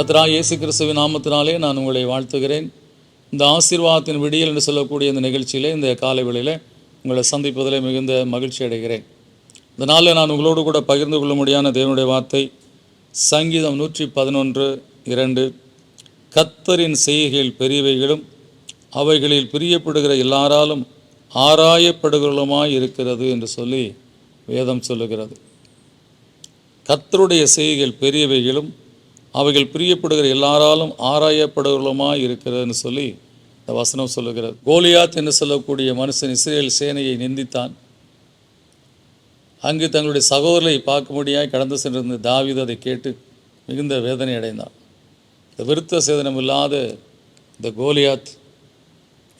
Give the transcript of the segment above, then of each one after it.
கத்ரா இயேசு கிறிஸ்துவின் நாமத்தினாலே நான் உங்களை வாழ்த்துகிறேன். இந்த ஆசீர்வாதத்தின் விடியல் என்று சொல்லக்கூடிய இந்த நிகழ்ச்சியிலே இந்த காலை வேளையில் உங்களை சந்திப்பதில் மிகுந்த மகிழ்ச்சி அடைகிறேன். இதனால் நான் உங்களோடு கூட பகிர்ந்து கொள்ள முடியாத தேவனுடைய வார்த்தை சங்கீதம் நூற்றி பதினொன்று இரண்டு. கத்தரின் செய்கைகள் பெரியவைகளும் அவைகளில் பிரியப்படுகிற எல்லாராலும் ஆராயப்படுகிறமாய் இருக்கிறது என்று சொல்லி வேதம் சொல்லுகிறது. கத்தருடைய செய்கைகள் பெரியவைகளும் அவைகள் பிரியப்படுகிற எல்லாராலும் ஆராயப்படுகிறதுமாய் இருக்கிறதுன்னு சொல்லி இந்த வசனம் சொல்லுகிறது. கோலியாத் என்று சொல்லக்கூடிய மனுஷன் இஸ்ரேல் சேனையை நிந்தித்தான். அங்கு தங்களுடைய சகோதரரை பார்க்கும்படியாய் கடந்து சென்றிருந்த தாவித அதை கேட்டு மிகுந்த வேதனை அடைந்தான். இந்த விருத்த சேதனம் இல்லாத இந்த கோலியாத்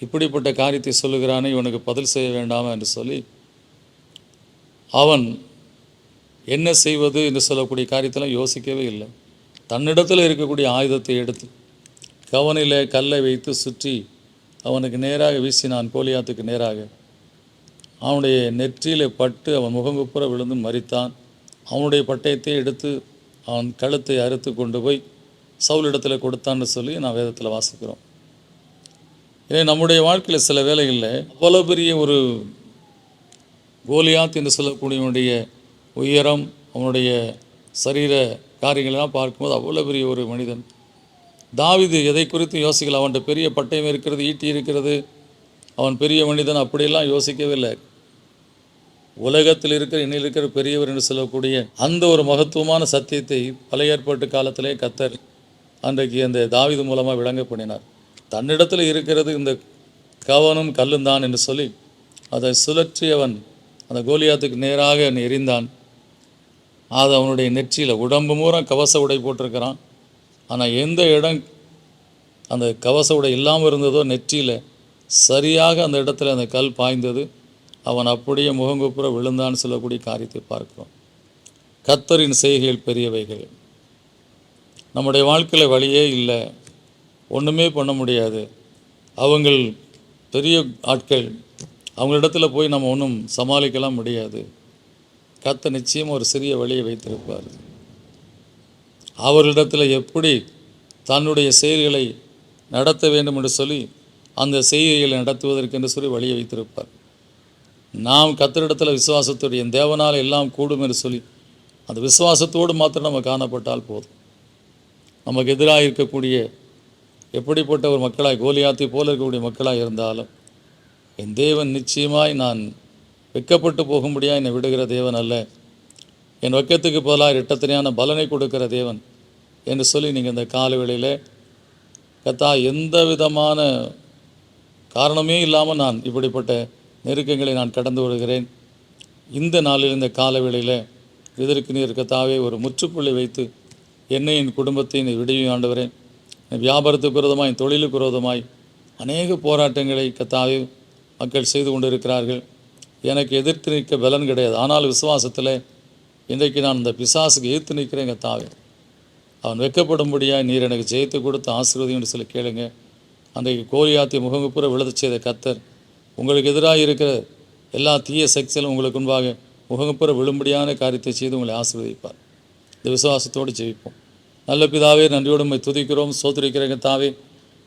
இப்படிப்பட்ட காரியத்தை சொல்லுகிறானே இவனுக்கு பதில் செய்ய வேண்டாமா என்று சொல்லி அவன் என்ன செய்வது என்று சொல்லக்கூடிய காரியத்தெல்லாம் யோசிக்கவே இல்லை. தன்னிடத்தில் இருக்கக்கூடிய ஆயுதத்தை எடுத்து கவனில் கல்லை வைத்து சுற்றி அவனுக்கு நேராக வீசினான். கோலியாத்துக்கு நேராக அவனுடைய நெற்றியிலே பட்டு அவன் முகங்குப்புற விழுந்து மறித்தான் அவனுடைய பட்டயத்தை எடுத்து அவன் கழுத்தை அறுத்து கொண்டு போய் சவுலிடத்தில் கொடுத்தான்னு சொல்லி நான் வேதத்தில் வாசிக்கிறோம். இதே நம்முடைய வாழ்க்கையில் சில வேளைகளில் அவ்வளோ பெரிய ஒரு கோலியாத் என்று சொல்லக்கூடியவனுடைய உயரம் அவனுடைய சரீர காரியங்களெல்லாம் பார்க்கும்போது அவ்வளோ பெரிய ஒரு மனிதன். தாவிது எதை குறித்து யோசிக்கல? அவன்கிட்ட பெரிய பட்டயம் இருக்கிறது ஈட்டி இருக்கிறது. அவன் பெரிய மனிதன் அப்படியெல்லாம் யோசிக்கவே இல்லை உலகத்தில் இருக்கிற இன்னில் இருக்கிற பெரியவர் என்று சொல்லக்கூடிய அந்த ஒரு மகத்துவமான சத்தியத்தை பழைய ஏற்பாட்டு காலத்திலே கத்தர் அன்றைக்கு அந்த தாவிது மூலமாக விளங்க பண்ணினார். தன்னிடத்தில் இருக்கிறது இந்த கவனும் கல்லும் தான் என்று சொல்லி அதை சுழற்றியவன் அந்த கோலியாத்துக்கு நேராக எரிந்தான் அது அவனுடைய நெற்றியில். உடம்பு மூலம் கவச உடை போட்டிருக்கிறான். ஆனால் எந்த இடம் அந்த கவச உடை இல்லாமல் இருந்ததோ நெற்றியில் சரியாக அந்த இடத்துல அந்த கல் பாய்ந்தது. அவன் அப்படியே முகங்குப்புற விழுந்தான்னு சொல்லக்கூடிய காரியத்தை பார்க்கிறோம். கத்தரின் செய்கைகள் பெரியவைகள். நம்முடைய வாழ்க்கையில் வழியே இல்லை. ஒன்றுமே பண்ண முடியாது. அவங்கள் பெரிய ஆட்கள். அவங்களிடத்துல போய் நம்ம ஒன்றும் சமாளிக்கலாம் முடியாது. கத்த நிச்சயம் ஒரு சிறிய வழியை வைத்திருப்பார். அவர்களிடத்தில் எப்படி தன்னுடைய செயல்களை நடத்த வேண்டும் என்று சொல்லி அந்த செய்கைகளை நடத்துவதற்கென்று சொல்லி வழியை வைத்திருப்பார். நாம் கத்தரிடத்தில் விசுவாசத்துடைய தேவனால் எல்லாம் கூடும் என்று சொல்லி அந்த விசுவாசத்தோடு மாத்திரம் நம்ம காணப்பட்டால் போதும். நமக்கு எதிராக இருக்கக்கூடிய எப்படிப்பட்ட ஒரு மக்களாய் கோலியாத்தி போல இருக்கக்கூடிய மக்களாக இருந்தாலும் என் தேவன் நிச்சயமாய் நான் வெக்கப்பட்டு போகும்படியாக என்னை விடுகிற தேவன் அல்ல. என் வெக்கத்துக்கு பதிலாக இரட்டத்தனையான பலனை கொடுக்கிற தேவன் என்று சொல்லி நீங்கள் இந்த கால வேளையில் கத்தா எந்த விதமான காரணமே இல்லாமல் நான் இப்படிப்பட்ட நெருக்கங்களை நான் கடந்து வருகிறேன். இந்த நாளில் இந்த காலவேளையில் இதற்கு நீர் கத்தாவே ஒரு முற்றுப்புள்ளி வைத்து என்னை என் குடும்பத்தை நீ விடுவி ஆண்டவரேன் என் வியாபாரத்துக்கு விரோதமாய் என் தொழிலுக்கு விரோதமாய் அநேக போராட்டங்களை கத்தாவே மக்கள் செய்து கொண்டிருக்கிறார்கள். எனக்கு எதிர்த்து நிற்க பலன் கிடையாது. ஆனால் விசுவாசத்தில் இன்றைக்கு நான் இந்த பிசாசுக்கு எதிர்த்து நிற்கிறேங்க தாவே. அவன் வெக்கப்படும்படியாக நீர் எனக்கு ஜெயித்து கொடுத்து ஆசீர்வதின்னு சொல்லி கேளுங்க. அன்றைக்கு கோரியாத்தி முகங்குப்புற விழுதச் செய்த கத்தர் உங்களுக்கு எதிராக இருக்கிற எல்லா தீய சக்திகளும் உங்களுக்கு முன்பாக முகங்குப்புற விழும்படியான காரியத்தை செய்து உங்களை ஆசீர்வதிப்பார். இந்த விசுவாசத்தோடு ஜெயிப்போம் நல்ல பிதாவே நன்றியோடுமை துதிக்கிறோம் சோதரிக்கிற கத்தாவே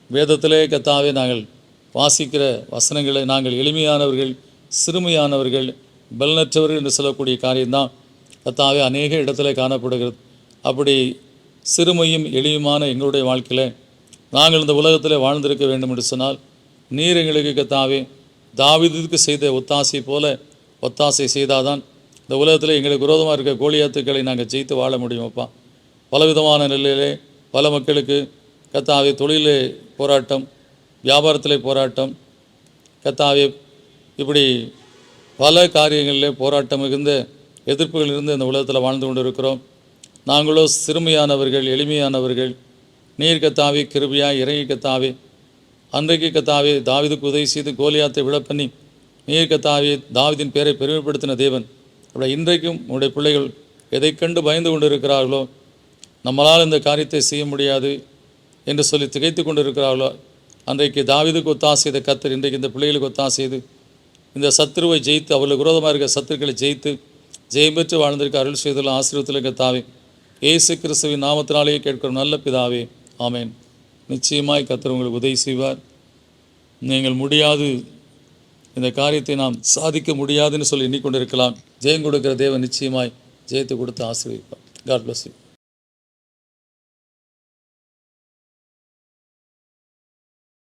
வேதத்திலே கத்தாவே நாங்கள் வாசிக்கிற வசனங்களை நாங்கள் எளிமையானவர்கள் சிறுமையானவர்கள் பலனற்றவர்கள் என்று சொல்லக்கூடிய காரியம்தான் கத்தாவே அநேக இடத்துல காணப்படுகிறது. அப்படி சிறுமையும் எளியுமான எங்களுடைய வாழ்க்கையில் நாங்கள் இந்த உலகத்தில் வாழ்ந்திருக்க வேண்டும் என்று சொன்னால் நீர் எங்களுக்கு கத்தாவே தாவிதத்துக்கு செய்த ஒத்தாசை போல ஒத்தாசை செய்தாதான் இந்த உலகத்தில் எங்களுக்கு விரோதமாக இருக்க கோழியாத்துக்களை நாங்கள் ஜெயித்து வாழ முடியுமப்பா பலவிதமான நிலையிலே பல மக்களுக்கு கத்தாவே தொழிலே போராட்டம் வியாபாரத்திலே போராட்டம் கத்தாவே இப்படி பல காரியங்களிலே போராட்டம் மிகுந்த எதிர்ப்புகள் இருந்து இந்த உலகத்தில் வாழ்ந்து கொண்டு இருக்கிறோம் நாங்களோ சிறுமையானவர்கள் எளிமையானவர்கள் நீர் கத்தாவே கிருபியா இறங்கி கத்தாவே அன்றைக்கு கத்தாவே தாவீதுக்கு உதவி செய்து கோலியாத்தை விழப்பண்ணி பண்ணி நீர் கத்தாவே தாவிதின் பேரை பெருமைப்படுத்தின தேவன். அப்படி இன்றைக்கும் உங்களுடைய பிள்ளைகள் எதை கண்டு பயந்து கொண்டு இருக்கிறார்களோ நம்மளால் இந்த காரியத்தை செய்ய முடியாது என்று சொல்லி திகைத்து கொண்டு இருக்கிறார்களோ அன்றைக்கு தாவிதுக்கு ஒத்தாசை செய்த கத்தர் இன்றைக்கு இந்த பிள்ளைகளுக்கு ஒத்தாசை செய்து இந்த சத்துருவை ஜெயித்து அவர்களுக்கு விரோதமாக இருக்க சத்துருக்களை ஜெயித்து ஜெயம் பெற்று வாழ்ந்திருக்க அருள் செய்துள்ள ஆசீர்வத்தில் தாவே. இயேசு கிறிஸ்துவின் நாமத்தினாலேயே கேட்கிற நல்ல பிதாவே. ஆமேன். நிச்சயமாய் கத்தர் உங்களுக்கு உதவி செய்வார். நீங்கள் முடியாது. இந்த காரியத்தை நாம் சாதிக்க முடியாதுன்னு சொல்லி எண்ணிக்கொண்டிருக்கலாம். ஜெயம் கொடுக்கிற தேவன் நிச்சயமாய் ஜெயத்தை கொடுத்து ஆசீர்வதிப்பார். God bless you